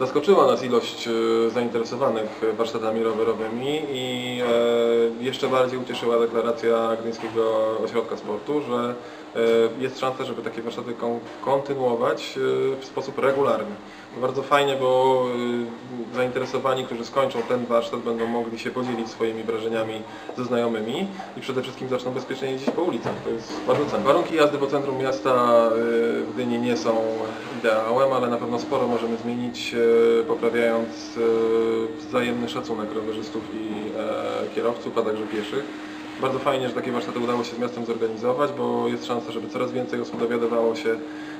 Zaskoczyła nas ilość e, zainteresowanych warsztatami rowerowymi i e, jeszcze bardziej ucieszyła deklaracja Gdyńskiego Ośrodka Sportu, że e, jest szansa, żeby takie warsztaty kon- kontynuować w sposób regularny. Bardzo fajnie, bo zainteresowani, którzy skończą ten warsztat będą mogli się podzielić swoimi wrażeniami ze znajomymi i przede wszystkim zaczną bezpiecznie jeździć po ulicach. To jest bardzo cenne. Warunki jazdy po centrum miasta w Gdyni nie są ideałem, ale na pewno sporo możemy zmienić, poprawiając e, wzajemny szacunek rowerzystów i e, kierowców, a także pieszych. Bardzo fajnie, że takie warsztaty udało się z miastem zorganizować, bo jest szansa, żeby coraz więcej osób dowiadywało się,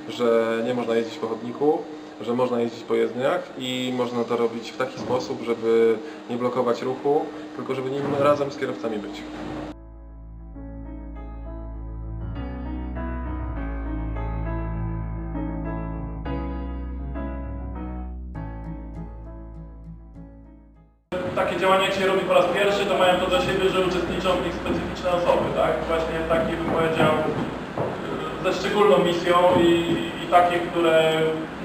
że nie można jeździć po chodniku, że można jeździć po jezdniach i można to robić w taki sposób, żeby nie blokować ruchu, tylko żeby nim razem z kierowcami być. Takie działania jak się robi po raz pierwszy, to mają to do siebie, że uczestniczą w nich specyficzne osoby, tak? Właśnie takie bym powiedział e, ze szczególną misją i, i takie, które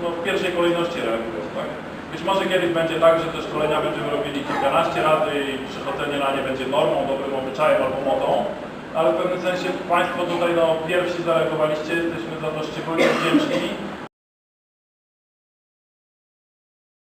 no, w pierwszej kolejności reagują, tak? Być może kiedyś będzie tak, że te szkolenia będziemy robili kilkanaście razy i przychodzenie na nie będzie normą, dobrym obyczajem albo modą, ale w pewnym sensie Państwo tutaj no, pierwsi zareagowaliście, jesteśmy za to szczególnie wdzięczni.